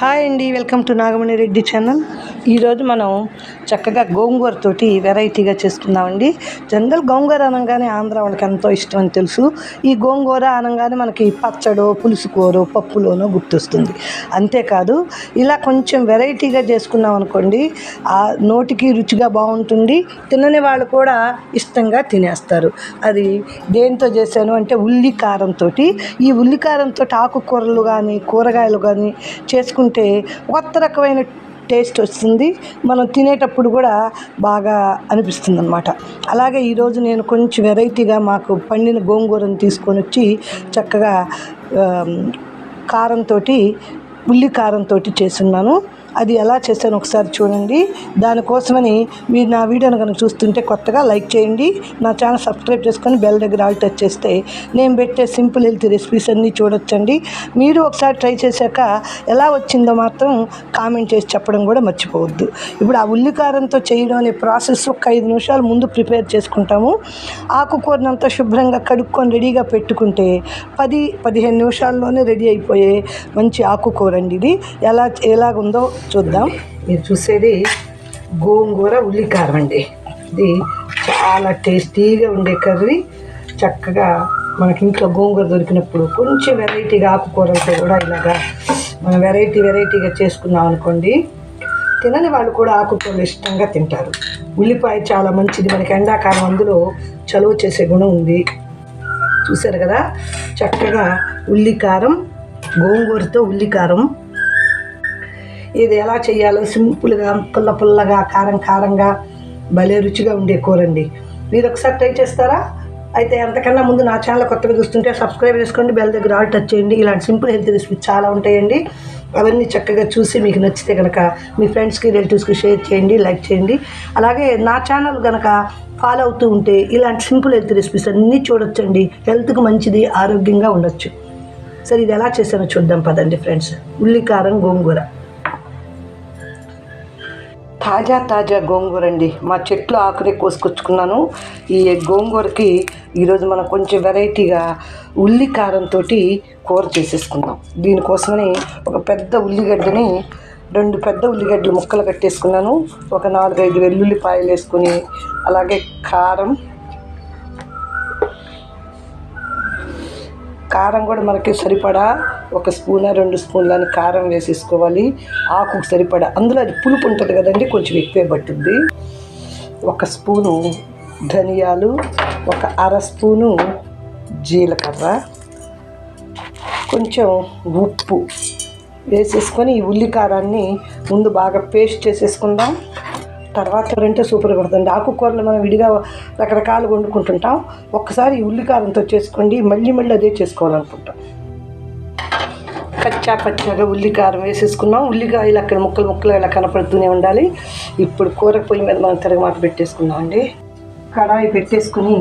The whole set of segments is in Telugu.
హాయ్ అండి welcome to Nagamani Reddy channel. ఈరోజు మనం చక్కగా గోంగూరతోటి వెరైటీగా చేసుకుందామండి. జనరల్ గోంగూర అనగానే ఆంధ్ర వాళ్ళకి ఎంతో ఇష్టం అని తెలుసు. ఈ గోంగూర అనగానే మనకి పచ్చడో పులుసు కూర పప్పులోనో గుర్తొస్తుంది. అంతేకాదు ఇలా కొంచెం వెరైటీగా చేసుకున్నాం అనుకోండి ఆ నోటికి రుచిగా బాగుంటుంది. తినని వాళ్ళు కూడా ఇష్టంగా తినేస్తారు. అది దేంతో చేశాను అంటే ఉల్లి కారంతో ఈ ఉల్లి కారంతో ఆకుకూరలు కానీ కూరగాయలు కానీ చేసుకుంటే కొత్త రకమైన టేస్ట్ వస్తుంది. మనం తినేటప్పుడు కూడా బాగా అనిపిస్తుంది అనమాట అలాగే ఈరోజు నేను కొంచెం వెరైటీగా మాకు పండిన గోంగూరను తీసుకొని వచ్చి చక్కగా కారంతో ఉల్లి కారంతో చేస్తున్నాను. అది ఎలా చేశాను ఒకసారి చూడండి. దానికోసమని మీరు నా వీడియోను కనుక చూస్తుంటే కొత్తగా లైక్ చేయండి. నా ఛానల్ సబ్స్క్రైబ్ చేసుకొని బెల్ దగ్గర ఆల్ టచ్ చేస్తే నేను పెట్టే సింపుల్ హెల్త్ రెసిపీస్ అన్నీ చూడొచ్చండి. మీరు ఒకసారి ట్రై చేశాక ఎలా వచ్చిందో మాత్రం కామెంట్ చేసి చెప్పడం కూడా మర్చిపోవద్దు. ఇప్పుడు ఆ ఉల్లికారంతో చేయడం అనే ప్రాసెస్ ఒక ఐదు నిమిషాలు ముందు ప్రిపేర్ చేసుకుంటాము. ఆకుకూరనంతా శుభ్రంగా కడుక్కొని రెడీగా పెట్టుకుంటే పది పదిహేను నిమిషాల్లోనే రెడీ అయిపోయే మంచి ఆకుకూర అండి ఇది. ఎలా ఎలాగుందో చూద్దాం. మీరు చూసేది గోంగూర ఉల్లికారం అండి. ఇది చాలా టేస్టీగా ఉండే కర్రీ. చక్కగా మనకి ఇంట్లో గోంగూర దొరికినప్పుడు కొంచెం వెరైటీగా ఆకుకూరలతో కూడా ఇలాగా మనం వెరైటీ వెరైటీగా చేసుకున్నాం అనుకోండి తినని వాళ్ళు కూడా ఆకుకూరలు ఇష్టంగా తింటారు. ఉల్లిపాయ చాలా మంచిది. మనకి ఎండాకాలం అందులో చలువ చేసే గుణం ఉంది. చూశారు కదా? చక్కగా ఉల్లికారం గోంగూరతో ఉల్లికారం ఇది ఎలా చేయాలో సింపుల్గా పుల్ల పుల్లగా కారం కారంగా భలే రుచిగా ఉండే కూరండి. మీరు ఒకసారి ట్రై చేస్తారా? అయితే అంతకన్నా ముందు నా ఛానల్ కొత్తగా చూస్తుంటే సబ్స్క్రైబ్ చేసుకోండి బెల్ దగ్గర ఆల్ టచ్ చేయండి. ఇలాంటి సింపుల్ హెల్త్ రెసిపీ చాలా ఉంటాయండి. అవన్నీ చక్కగా చూసి మీకు నచ్చితే కనుక మీ ఫ్రెండ్స్కి రిలేటివ్స్కి షేర్ చేయండి లైక్ చేయండి. అలాగే నా ఛానల్ కనుక ఫాలో అవుతూ ఉంటే ఇలాంటి సింపుల్ హెల్త్ రెసిపీస్ అన్నీ చూడొచ్చండి. హెల్త్కి మంచిది ఆరోగ్యంగా ఉండొచ్చు. సరే ఇది ఎలా చేసానో చూద్దాం పదండి ఫ్రెండ్స్. ఉల్లికారం గోంగూర. తాజా తాజా గోంగూర అండి. మా చెట్లు ఆకురే కోసుకొచ్చుకున్నాను. ఈ గోంగూరకి ఈరోజు మనం కొంచెం వెరైటీగా ఉల్లి కారంతో కూర చేసేసుకుందాం. దీనికోసమని ఒక పెద్ద ఉల్లిగడ్డని రెండు పెద్ద ఉల్లిగడ్డలు ముక్కలు కట్టేసుకున్నాను. ఒక నాలుగైదు వెల్లుల్లిపాయలు వేసుకుని అలాగే కారం. కారం కూడా మనకి సరిపడా ఒక స్పూన్ రెండు స్పూన్లు అని కారం వేసేసుకోవాలి. ఆకుకు సరిపడా అందులో అది పులుపు ఉంటుంది కదండి కొంచెం ఎక్కువే పట్టుద్ది. ఒక స్పూను ధనియాలు ఒక అర స్పూను జీలకర్ర కొంచెం ఉప్పు వేసేసుకొని ఈ ఉల్లి కారాన్ని ముందు బాగా పేస్ట్ చేసేసుకుందాం. తర్వాత రెంటే సూపర్ పడుతుంది. ఆకుకూరలు మనం విడిగా రకరకాలు వండుకుంటుంటాం. ఒక్కసారి ఈ ఉల్లికారంతో చేసుకోండి. మళ్ళీ మళ్ళీ అదే చేసుకోవాలనుకుంటాం. కచ్చా పచ్చగా ఉల్లికారం వేసేసుకున్నాం. ఉల్లికాయలు అక్కడ ముక్కలు ముక్కలు ఇలా కనపడుతూనే ఉండాలి. ఇప్పుడు కూర పొయ్యి మీద మనం తిరగమాత పెట్టేసుకున్నాం అండి. కడాయి పెట్టేసుకుని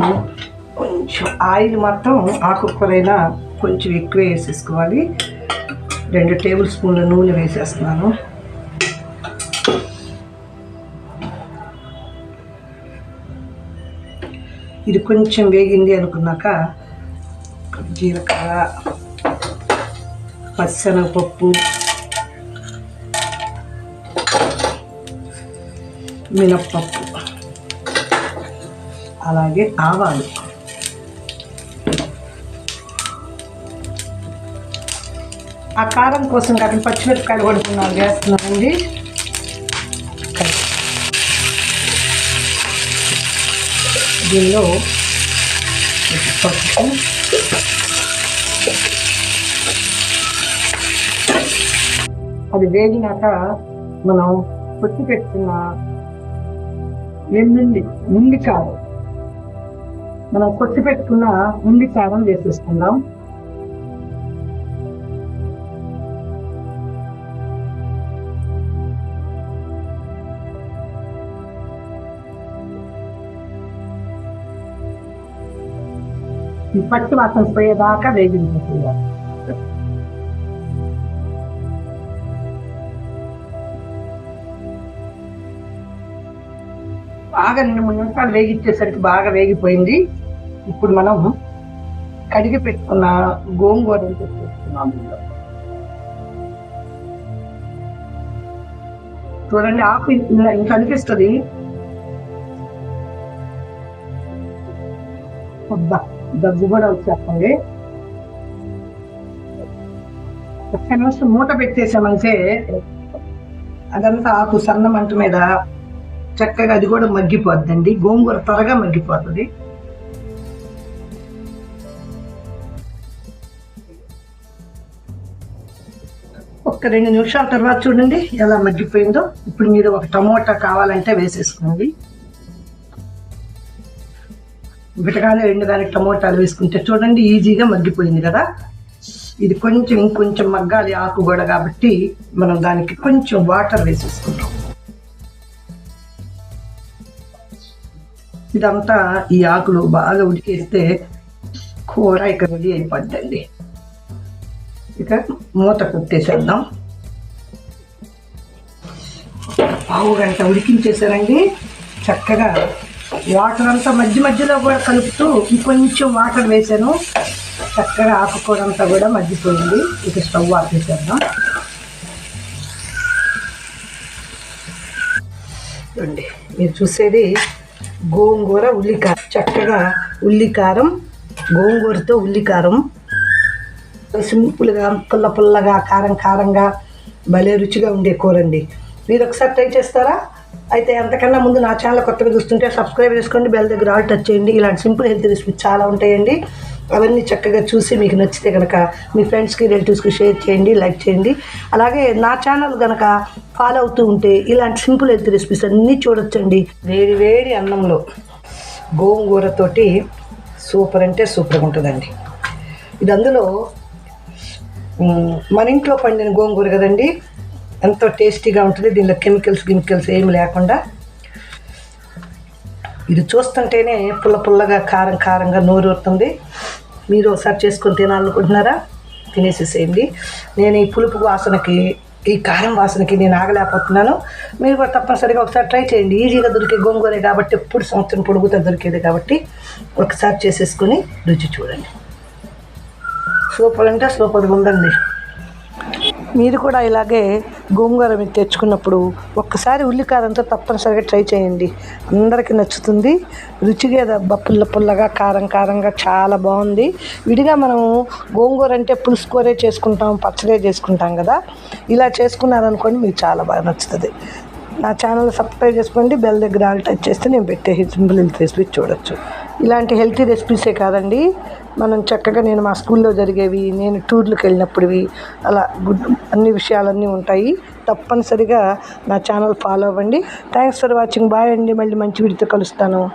కొంచెం ఆయిల్ మాత్రం ఆకుకూరైనా కొంచెం ఎక్కువ వేసేసుకోవాలి. రెండు టేబుల్ స్పూన్ల నూనె వేసేస్తున్నాను. ఇది కొంచెం వేగింది అనుకున్నాక జీలకర్ర పచ్చనగపప్పు మినప్పప్పు అలాగే ఆవాలు. ఆ కారం కోసం కాకుండా పచ్చిమిరపకాయలు కొడుకున్నాను వేస్తున్నానండి. దీనిలో పసుపు అది వేగినాక మనం పొత్తి పెట్టుకున్న వెల్లుల్లి ఉల్లి కారం మనం కొట్టి పెట్టుకున్న ఉల్లి కారం వేసేసుకుందాం. ఈ పచ్చి వాసన పోయేదాకా వేగించుకోవాలి బాగా రెండు మూడు నిమిషాలు వేగిచ్చేసరికి బాగా వేగిపోయింది. ఇప్పుడు మనం కడిగి పెట్టుకున్న గోంగూర వేసుకున్నాం చూడండి ఆకు ఇంకా అనిపిస్తుంది. అబ్బా దగ్గు కూడా వచ్చేస్తుంది. ఒక్క మూత పెట్టేసామంటే అదంతా ఆకు సన్న మంట మీద చక్కగా అది కూడా మగ్గిపోద్దండి. గోంగూర త్వరగా మగ్గిపోతుంది. ఒక్క రెండు నిమిషాల తర్వాత చూడండి ఎలా మగ్గిపోయిందో. ఇప్పుడు మీరు ఒక టమోటా కావాలంటే వేసేసుకోండి. ఒకటిగానే రెండు దానికి టమోటాలు వేసుకుంటే చూడండి ఈజీగా మగ్గిపోయింది కదా. ఇది కొంచెం ఇంకొంచెం మగ్గాలి ఆకు కూడా కాబట్టి మనం దానికి కొంచెం వాటర్ వేసేసుకుంటాం. ఇదంతా ఈ ఆకులు బాగా ఉడికేస్తే కూర ఇక రెడీ అయిపోద్దండి. ఇక మూత కుట్టేసేద్దాం పావు గంట ఉడికించేసారండి చక్కగా వాటర్ అంతా మధ్య మధ్యలో కూడా కలుపుతూ ఇంకొంచెం వాటర్ వేసాను. చక్కగా ఆకుకూర అంతా కూడా మగ్గిపోయింది. ఇక స్టవ్ ఆపేసేద్దాం. చూడండి మీరు చూసేది గోంగూర ఉల్లికారం. చక్కగా ఉల్లికారం గోంగూరతో ఉల్లికారం. సింపుల్గా పుల్ల పుల్లగా కారం కారంగా భలే రుచిగా ఉండే కూర అండి మీరు ఒకసారి ట్రై చేస్తారా? అయితే అంతకన్నా ముందు నా ఛానల్ కొత్తగా చూస్తుంటే సబ్స్క్రైబ్ చేసుకోండి బెల్ దగ్గర ఆల్ టచ్ చేయండి. ఇలాంటి సింపుల్ హెల్త్ రెసిపీ చాలా ఉంటాయండి. అవన్నీ చక్కగా చూసి మీకు నచ్చితే కనుక మీ ఫ్రెండ్స్కి రిలేటివ్స్కి షేర్ చేయండి లైక్ చేయండి. అలాగే నా ఛానల్ కనుక ఫాలో అవుతూ ఉంటే ఇలాంటి సింపుల్ హెల్త్ రెసిపీస్ అన్నీ చూడొచ్చండి. వేడి వేడి అన్నంలో గోంగూరతోటి సూపర్ అంటే సూపర్గా ఉంటుందండి. ఇది అందులో మన ఇంట్లో పండిన గోంగూర కదండి ఎంతో టేస్టీగా ఉంటుంది. దీనిలో కెమికల్స్ కెమికల్స్ ఏమి లేకుండా. ఇది చూస్తుంటేనే పుల్ల పుల్లగా కారం కారంగా నోరూరుతుంది. మీరు ఒకసారి చేసుకొని తినాలనుకుంటున్నారా? తినేసేసేయండి నేను ఈ పులుపు వాసనకి ఈ కారం వాసనకి నేను ఆగలేకపోతున్నాను. మీరు కూడా తప్పనిసరిగా ఒకసారి ట్రై చేయండి. ఈజీగా దొరికే గోంగూరే కాబట్టి ఎప్పుడు సంవత్సరం పొడుగుతా దొరికేది కాబట్టి ఒకసారి చేసేసుకొని రుచి చూడండి. సూపర్ అంటే సూపర్గా ఉందండి. మీరు కూడా ఇలాగే గోంగూర మీరు తెచ్చుకున్నప్పుడు ఒక్కసారి ఉల్లికారంతో తప్పనిసరిగా ట్రై చేయండి. అందరికీ నచ్చుతుంది. రుచిగా పుల్ల పుల్లగా కారం కారంగా చాలా బాగుంది. విడిగా మనం గోంగూర అంటే పులుసు కూరే చేసుకుంటాం పచ్చడే చేసుకుంటాం కదా. ఇలా చేసుకున్నారనుకోండి మీకు చాలా బాగా నచ్చుతుంది. నా ఛానల్ సబ్స్క్రైబ్ చేసుకోండి బెల్ దగ్గర ఆల్ టచ్ చేస్తే నేను పెట్టే సింపుల్ హెల్త్ రెసిపీ చూడొచ్చు. ఇలాంటి హెల్తీ రెసిపీసే కాదండి. మనం చక్కగా నేను మా స్కూల్లో జరిగేవి నేను టూర్లకు వెళ్ళినప్పుడువి అలా గుడ్ అన్ని విషయాలన్నీ ఉంటాయి. తప్పనిసరిగా నా ఛానల్ ఫాలో అవ్వండి. Thanks for watching. బాయ్ అండి. మళ్ళీ మంచి వీడితో కలుస్తాను.